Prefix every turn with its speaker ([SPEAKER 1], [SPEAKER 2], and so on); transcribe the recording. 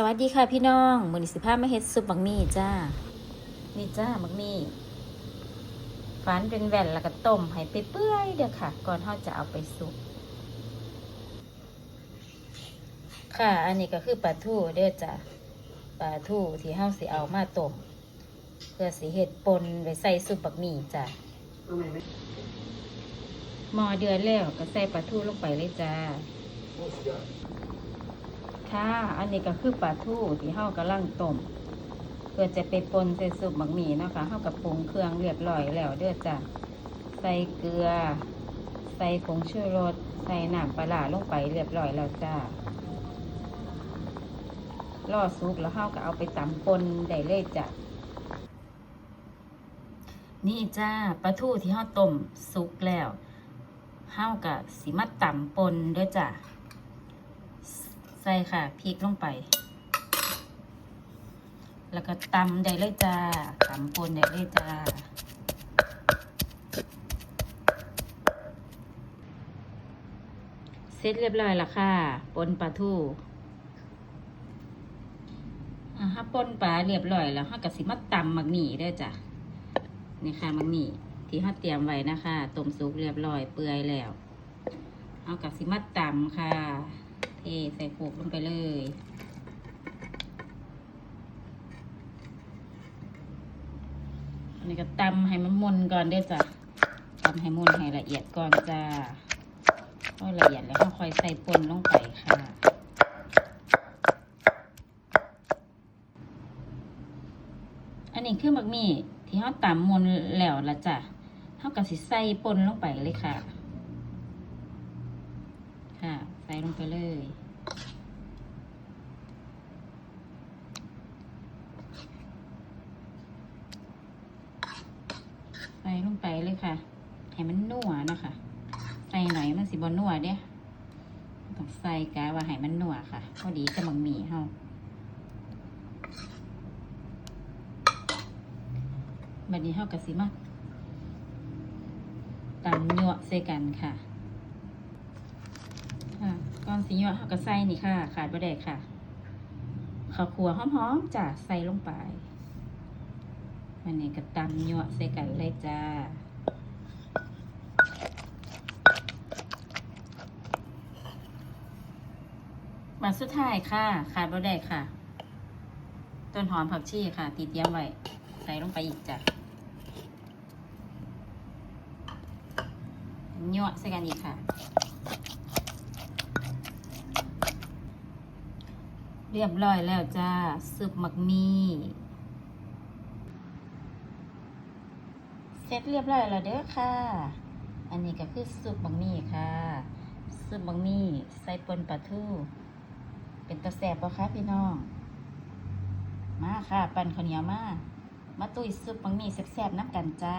[SPEAKER 1] สวัสดีค่ะพี่น้องมือนิสิภามาเฮ็ดซุปบักมี่จ้า นี่จ้าบักมี่ฝันเป็นแว่นแล้วก็ต้มให้ไปเปื่อยๆเด้อค่ะ ก่อนเฮาจะเอาไปซุปค่ะ อันนี้ก็คือปลาทูเด้อจ้ะปลาทูที่เฮาสิเอามาต้มเพื่อสิเฮ็ดปนไว้ใส่ซุปบักมี่จ้ะหม้อเดือดแล้วก็ใส่ปลาทูลงไปเลยจ้า ค่ะ อันนี้ก็คือปลาทูที่เฮากำลังต้มเพื่อจะไปปนใส่ซุปหมักหมี่นะคะเฮากับปรุงเครื่องเรียบร้อยแล้วเด้อจ้ะใส่เกลือ ใส่ผงชูรส ใส่น้ำปลาลงไปเรียบร้อยแล้วจ้าล่อซุปแล้วเฮาก็เอาไปตำปนได้เลยจ้ะนี่จ้าปลาทูที่เฮาต้มสุกแล้วเฮาก็สิมาตำปนเด้อจ้ะ ใส่ค่ะพริกลงไป แล้วก็ตำได้เลยจ้าตำปนได้เลยจ้าเสร็จเรียบร้อยแล้วค่ะปนปลาทูอ่าถ้าปนปลาเรียบร้อยแล้วเราก็สิมาตำมักหมี่เด้วยจ้ะนี่ค่ะมักหมี่ที่เราเตรียมไว้นะคะต้มสุกเรียบร้อยเปื่อยแล้ว เอากับสิมาตำค่ะ ใส่โขกลงไปเลย อันนี้ก็ตำให้มันมนก่อนเด้อจ้ะตำให้มนให้ละเอียดก่อนจ้าพอละเอียดแล้วก็ค่อยใส่ปนลงไปค่ะอันนี้คือหมักมี่ที่เขาตำมนแล้วละจ้ะเขาก็สิใส่ปนลงไปเลยค่ะ ค่ะ ใส่ลงไปเลย ใส่ลงไปเลยค่ะ ให้มันนัวนะคะ ใส่หน่อยมันสิบนัวเด้ต้องใส่กะว่าให้มันนัวค่ะ พอดีกับหมักหมี่เฮาบัดนี้เฮากะสิมาตำยั่วใส่กันค่ะ ก่อนสิยั่วเฮาก็ใส่นี่ค่ะ ขาดบ่ได้ค่ะข้าวคั่วหอมๆจ้ะใส่ลงไปอันนี้ก็ตำยั่วใส่กันเลยจ้ามาสุดท้ายค่ะ ขาดบ่ได้ค่ะ ต้นหอมผักชีค่ะ ตีเตรียมไว้ใส่ลงไปอีกจ้ะยั่วใส่กันอีกค่ะ เรียบร้อยแล้วจ้าซุปหมักมีเสร็จเรียบร้อยแล้วเด้อค่ะ อันนี้ก็คือซุปหมักมีค่ะซุปหมักมีใส่ปนปลาทูเป็นตะแสบปะคะพี่น้อง มาค่ะ ปั่นข้าวเหนียวมา มาตุ้ยซุปหมักมีแซ่บๆน้ำกันจ้า